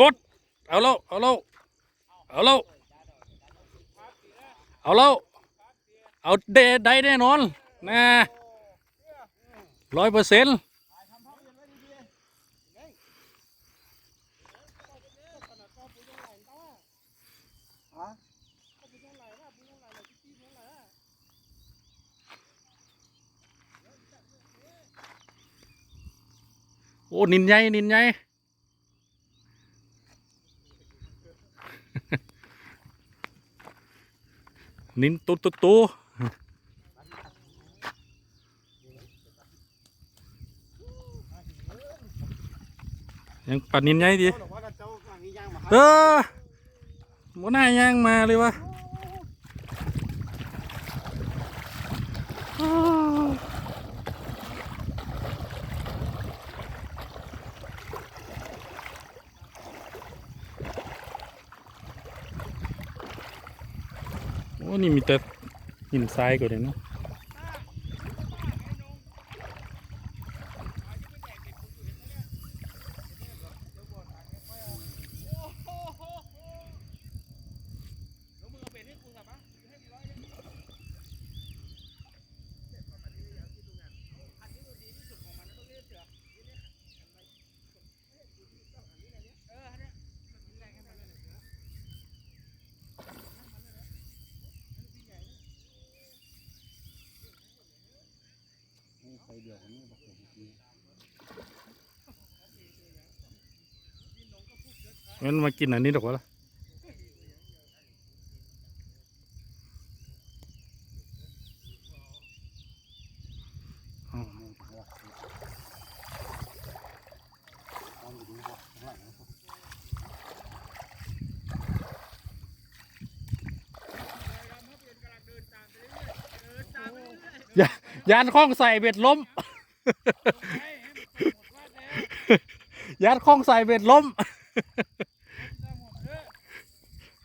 กด เอาแล้วเอาแล้วเอาแล้วเอาแล้วเอาเดได้แน่นอนนะร้อยเปอร์เซ็นต์โอ้ นินใหญ่นินใหญ่ นินตุตุตุยังปัดนินใหญ่ดิบอกว่าเจ้าฝั่งนี้ย่างมาเออหมหน้าย่างมาเลยวะอ้าวโอ้ นี่มีแต่หินทรายกว่าเลยเนาะ งั้นมากินอันนี้ดอกว่าล่ะอ้าวอ ยานคล้องใส่เบ็ดล้ม ยานคล้องใส่เบ็ดล้ม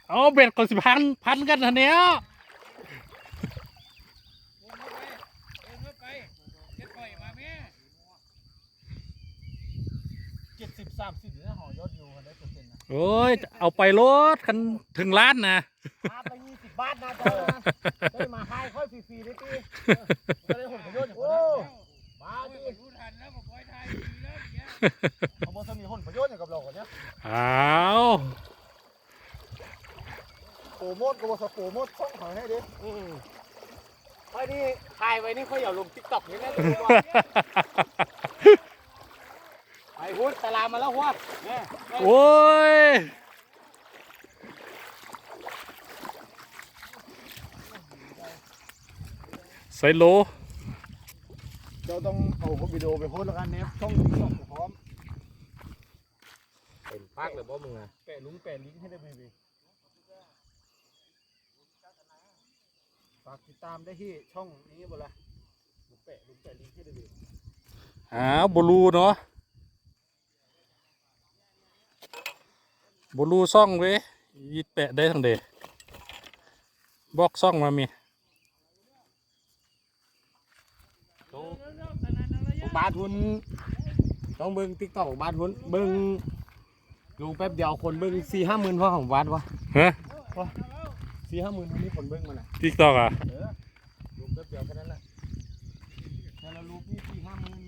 เอาเบ็ดก่อนสิพันพันกันทันเนี้ยเจ็ดสิบสามสิบนะหอยอดอยู่ได้เปอร์เซ็นต์นะโอ้ย เอาไปรถคันถึงล้านนะพาไปยี่สิบบาทนะเจ้านะได้มาให้ค่อยฟรีๆได้ตีก็ได้ เนี่ยเขาบอกจะมีผลประโยชน์อย่างกับเราเนี่ยเอาโปรโมทก็บอกจะโปรโมทช่องของให้ดิค่อยนี่ถ่ายไว้นี่ค่อยอย่าลงติ๊กต็อกนี่นะไอ้หุ้นตลาดมาแล้วหุ้นเนี่ยโอ้ยใส่โล เจ้าต้องเอาวิดีโอไปโพสต์แล้วกันเนฟช่องติ๊กต็อกพร้อมเป็นพักเลยบ่มึงอะแปะลุงแปะลิงก์ให้ได้บีบีฝากติดตามได้ที่ช่องนี้บ่ละลุงแปะลุงแปะลิงก์ให้ได้บีอ้าวบลูเนาะบลูซ่องเว้ยยีแปะได้ทั้งเดบอกซ่องมามี บาททุนต้องเบิ่งติ๊กต็อกบาททุนเบิ่งลงแป๊บเดียวคนเบิ่งสี่ห้าหมื่นเพราะของบาทวะฮะสี่ห้าหมื่นนี่คนเบิ่งมันอะทิกตอกอะลงแป๊บเดียวแค่นั้นแหละแต่ละรูปนี่สี่ห้าหมื่น